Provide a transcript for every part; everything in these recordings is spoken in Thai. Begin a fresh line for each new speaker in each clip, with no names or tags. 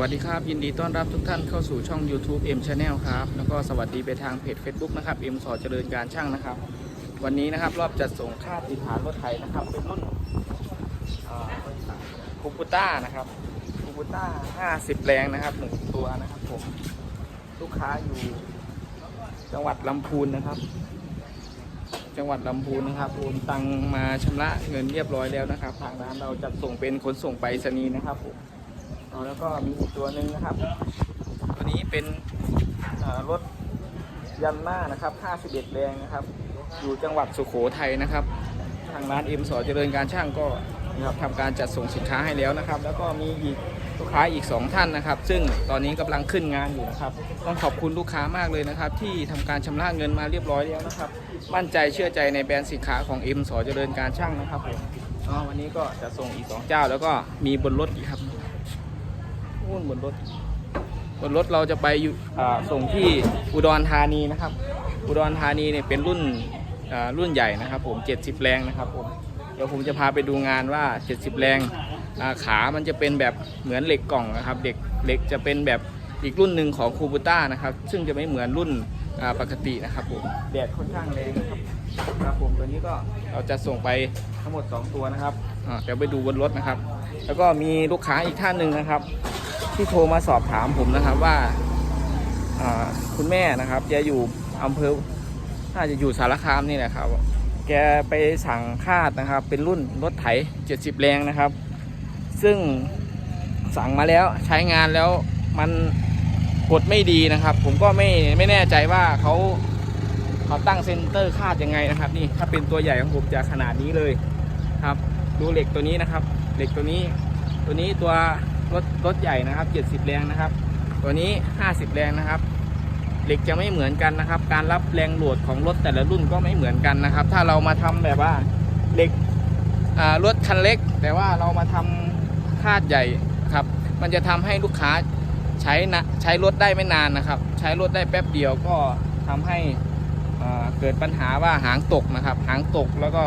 วัสดีครับ ยินดีต้อนรับทุกท่านเข้าสู่ช่อง YouTube M Channel ครับ แล้วก็สวัสดีไปทางเพจ Facebook นะครับ M สอเจริญการช่างนะครับ วันนี้นะครับรอบจัดส่งค่าติดฐานรถไถนะครับ เป็นรุ่นคูปูต้านะครับคูปูต้า 50 แรงนะครับหนึ่งตัวนะครับผมลูกค้าอยู่จังหวัดลำพูนนะครับ จังหวัดลำพูนนะครับโอนตังมาชำระเงินเรียบร้อยแล้วนะครับ ทางร้านเราจัดส่งเป็นขนส่งไปรษณีย์นะครับผม แล้วก็มีอีกตัวหนึ่งนะครับ ตัวนี้เป็นรถยันมานะครับ 51 แรงนะครับ อยู่จังหวัดสุโขทัยนะครับ ทางร้านเอ็มสอเจริญการช่างก็นะครับทำการจัดส่งสินค้าให้แล้วนะครับ แล้วก็มีอีกลูกค้าอีก 2 ท่านนะครับ ซึ่งตอนนี้กำลังขึ้นงานอยู่นะครับ ต้องขอบคุณลูกค้ามากเลยนะครับ ที่ทำการชำระเงินมาเรียบร้อยแล้วนะครับ มั่นใจเชื่อใจในแบรนด์สินค้าของเอ็มสอเจริญการช่างนะครับผมอ๋อวันนี้ก็จะส่งอีก 2 เจ้า แล้วก็มีบนรถอีกครับ นู่นบนรถบนรถเราจะไปอยู่อ่าส่งที่อุดรธานีนะครับ อุดรธานีเนี่ยเป็นรุ่นอ่ารุ่นใหญ่นะครับ ผม 70 แรงนะครับผมเดี๋ยวผมจะพาไปดูงานว่า 70 แรงอ่าขามันจะเป็นแบบเหมือนเหล็กกล่องนะครับเด็กเหล็กจะเป็นแบบอีกรุ่นหนึ่งของคูบูต้านะครับ ซึ่งจะไม่เหมือนรุ่นอ่าปกตินะครับผมแดดค่อนข้างแรงนะครับครับผมตัวนี้ก็เราจะส่งไปทั้งหมด 2 ตัวนะครับอ่าเดี๋ยวไปดูบนรถนะครับ แล้วก็มีลูกค้าอีกท่านหนึ่งนะครับ ที่โทรมาสอบถามผมนะครับว่าคุณแม่นะครับแกอยู่อำเภอน่าจะอยู่สารคามนี่แหละครับ แกไปสั่งคาดนะครับ เป็นรุ่นรถไถ 70 แรงนะครับ ซึ่งสั่งมาแล้วใช้งานแล้วมันกดไม่ดีนะครับ ผมก็ไม่ไม่แน่ใจว่าเขาเขาตั้งเซนเตอร์คาดยังไงนะครับ นี่ถ้าเป็นตัวใหญ่ของผมจะขนาดนี้เลยครับ ดูเหล็กตัวนี้นะครับ เหล็กตัวนี้ ตัวนี้ตัว รถรถใหญ่นะครับ 70 แรงนะครับ ตัวนี้ 50 แรงนะครับ เหล็กจะไม่เหมือนกันนะครับ การรับแรงโหลดของรถแต่ละรุ่นก็ไม่เหมือนกันนะครับ ถ้าเรามาทำแบบว่าเหล็กรถคันเล็ก แต่ว่าเรามาทำคาดใหญ่ครับ มันจะทำให้ลูกค้าใช้นะใช้รถได้ไม่นานนะครับ ใช้รถได้แป๊บเดียวก็ทำให้เกิดปัญหาว่าหางตกนะครับ หางตกแล้วก็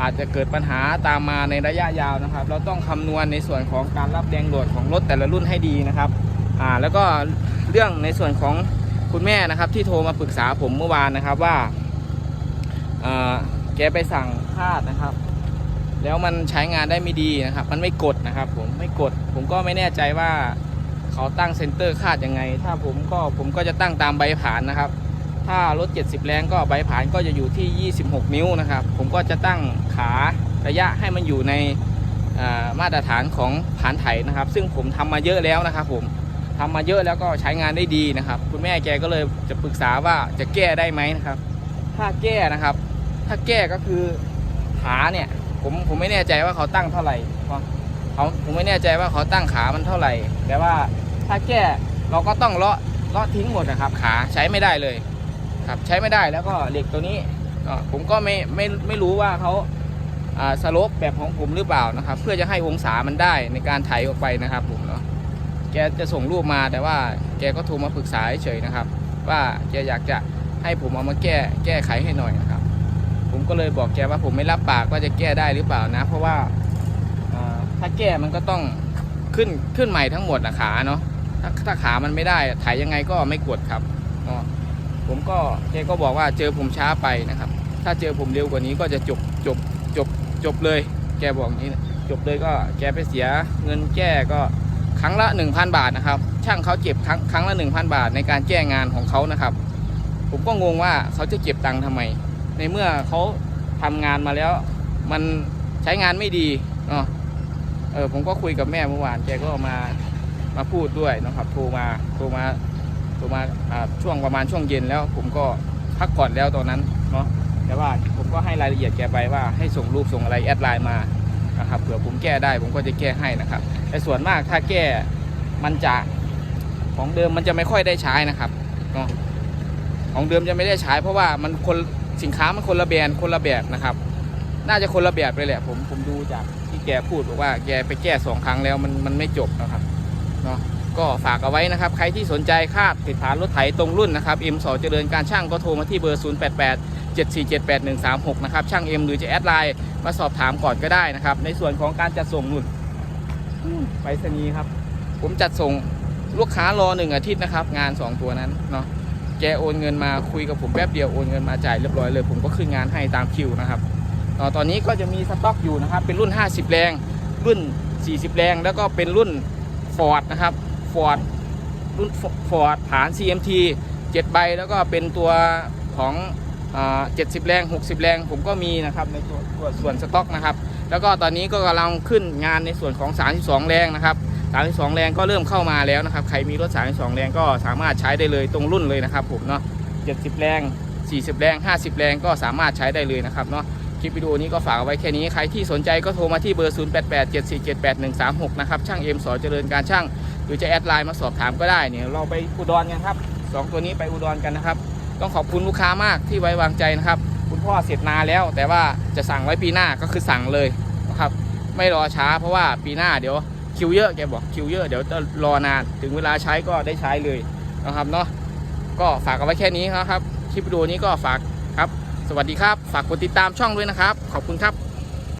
อาจจะเกิดปัญหาตามมาในระยะยาวนะครับ เราต้องคำนวณในส่วนของการรับแรงโหลดของรถแต่ละรุ่นให้ดีนะครับอ่าแล้วก็เรื่องในส่วนของคุณแม่นะครับที่โทรมาปรึกษาผมเมื่อวานนะครับว่าอ่าแกไปสั่งคาดนะครับ แล้วมันใช้งานได้ไม่ดีนะครับ มันไม่กดนะครับผมไม่กด ผมก็ไม่แน่ใจว่าเขาตั้งเซนเตอร์คาดยังไง ถ้าผมก็ผมก็จะตั้งตามใบผ่านนะครับ ถ้ารถ 70 แรงก็ใบผ่านก็จะอยู่ที่ 26 นิ้วนะครับ ผมก็จะตั้งขาระยะให้มันอยู่ในามาตรฐานของผานไถนะครับ ซึ่งผมทำมาเยอะแล้วนะครับ ผมทำมาเยอะแล้วก็ใช้งานได้ดีนะครับ คุณแม่แกก็เลยจะปรึกษาว่าจะแก้ได้ไหมนะครับ ถ้าแก้นะครับ ถ้าแก้ก็คือขาเนี่ยผมผมไม่แน่ใจว่าเขาตั้งเท่าไหร่เพราะเขาผมไม่แน่ใจว่าเขาตั้งขามันเท่าไหร่ แต่ว่าถ้าแก้เราก็ต้องเลาะเลาะทิ้งหมดนะครับ ขาใช้ไม่ได้เลย ครับใช้ไม่ได้แล้วก็เหล็กตัวนี้ผมก็ไม่ไม่ไม่รู้ว่าเขาสโลปแบบของผมหรือเปล่านะครับ เพื่อจะให้องศามันได้ในการไถออกไปนะครับผมเนาะแกจะส่งรูปมาแต่ว่าแกก็โทรมาปรึกษาเฉยนะครับ ว่าแกอยากจะให้ผมเอามาแก้แก้ไขให้หน่อยนะครับ ผมก็เลยบอกแกว่าผมไม่รับปากว่าจะแก้ได้หรือเปล่านะ เพราะว่าอ่าถ้าแก้มันก็ต้องขึ้นขึ้นใหม่ทั้งหมดนะขาเนาะถ้าถ้าขามันไม่ได้ไถยังไงก็ไม่กดครับเนาะ ผมก็แกก็บอกว่าเจอผมช้าไปนะครับ ถ้าเจอผมเร็วกว่านี้ก็จะจบจบจบจบเลย แกบอกอย่างนี้นะจบเลยก็แกไปเสียเงินแก้ก็ครั้งละ 1,000 บาทนะครับ ช่างเขาเจ็บครั้งครั้งละ 1,000 บาทในการแก้งานของเขานะครับ ผมก็งงว่าเขาจะเก็บตังค์ทำไม ในเมื่อเขาทำงานมาแล้ว มันใช้งานไม่ดีเนาะเออผมก็คุยกับแม่เมื่อวานแกก็มามาพูดด้วยนะครับโทรมาโทรมา ประมาณช่วงประมาณช่วงเย็นแล้ว ผมก็พักผ่อนแล้วตอนนั้นเนาะแต่ว่าผมก็ให้รายละเอียดแกไปว่าให้ส่งรูปส่งอะไรแอดไลน์มานะครับเผื่อผมแก้ได้ผมก็จะแก้ให้นะครับแต่ส่วนมากถ้าแก้มันจะของเดิมมันจะไม่ค่อยได้ใช้นะครับเนาะของเดิมจะไม่ได้ใช้ เพราะว่ามันคนสินค้ามันคนละแบรนด์คนละแบบนะครับ น่าจะคนละแบบเลยแหละผมผมดูจากที่แกพูดบอกว่าแกไปแก้สองครั้งแล้วมันมันไม่จบนะครับเนาะ ก็ฝากเอาไว้นะครับ ใครที่สนใจคาดติดฐานรถไถตรงรุ่นนะครับ M สอเจริญการช่างก็โทรมาที่เบอร์ 088 7478136 นะครับ ช่าง M หรือจะแอดไลน์มาสอบถามก่อนก็ได้นะครับ ในส่วนของการจัดส่งนุ่นไปรษณีย์ครับ ผมจัดส่งลูกค้ารอหนึ่งอาทิตย์นะครับ งาน 2 ตัวนั้นเนาะแกโอนเงินมาคุยกับผมแป๊บเดียวโอนเงินมาจ่ายเรียบร้อยเลย ผมก็ขึ้นงานให้ตามคิวนะครับเอ่อตอนนี้ก็จะมีสต็อกอยู่นะครับ เป็นรุ่น 50 แรง รุ่น 40 แรง แล้วก็เป็นรุ่น Ford นะครับ Ford รุ่น Ford ฐาน CMT 7 ใบ แล้วก็เป็นตัวของอ่า70แรง 60 แรง ผมก็มีนะครับในตัวตัวส่วนสต็อกนะครับ แล้วก็ตอนนี้ก็กำลังขึ้นงานในส่วนของ 32 แรงนะครับ32 แรงก็เริ่มเข้ามาแล้วนะครับ ใครมีรถ 32 แรงก็สามารถใช้ได้เลยตรงรุ่นเลยนะครับผมเนาะ70 แรง 40 แรง 50 แรงก็สามารถใช้ได้เลยนะครับเนาะคลิปวิดีโอนี้ก็ฝากไว้แค่นี้ ใครที่สนใจก็โทรมาที่เบอร์ 0887478136 นะครับ ช่างเอ็มสอเจริญการช่าง หรือจะแอดไลน์มาสอบถามก็ได้เนี่ยเราไปอุดรกันครับสองตัวนี้ไปอุดรกันนะครับ ต้องขอบคุณลูกค้ามากที่ไว้วางใจนะครับ คุณพ่อเสร็จนาแล้ว แต่ว่าจะสั่งไว้ปีหน้าก็คือสั่งเลยนะครับ ไม่รอช้าเพราะว่าปีหน้าเดี๋ยวคิวเยอะแกบอกคิวเยอะเดี๋ยวจะรอนานถึงเวลาใช้ก็ได้ใช้เลยนะครับเนาะก็ฝากเอาไว้แค่นี้นะครับ คลิปวิดีโอนี้ก็ฝากครับ สวัสดีครับ ฝากกดติดตามช่องด้วยนะครับ ขอบคุณครับ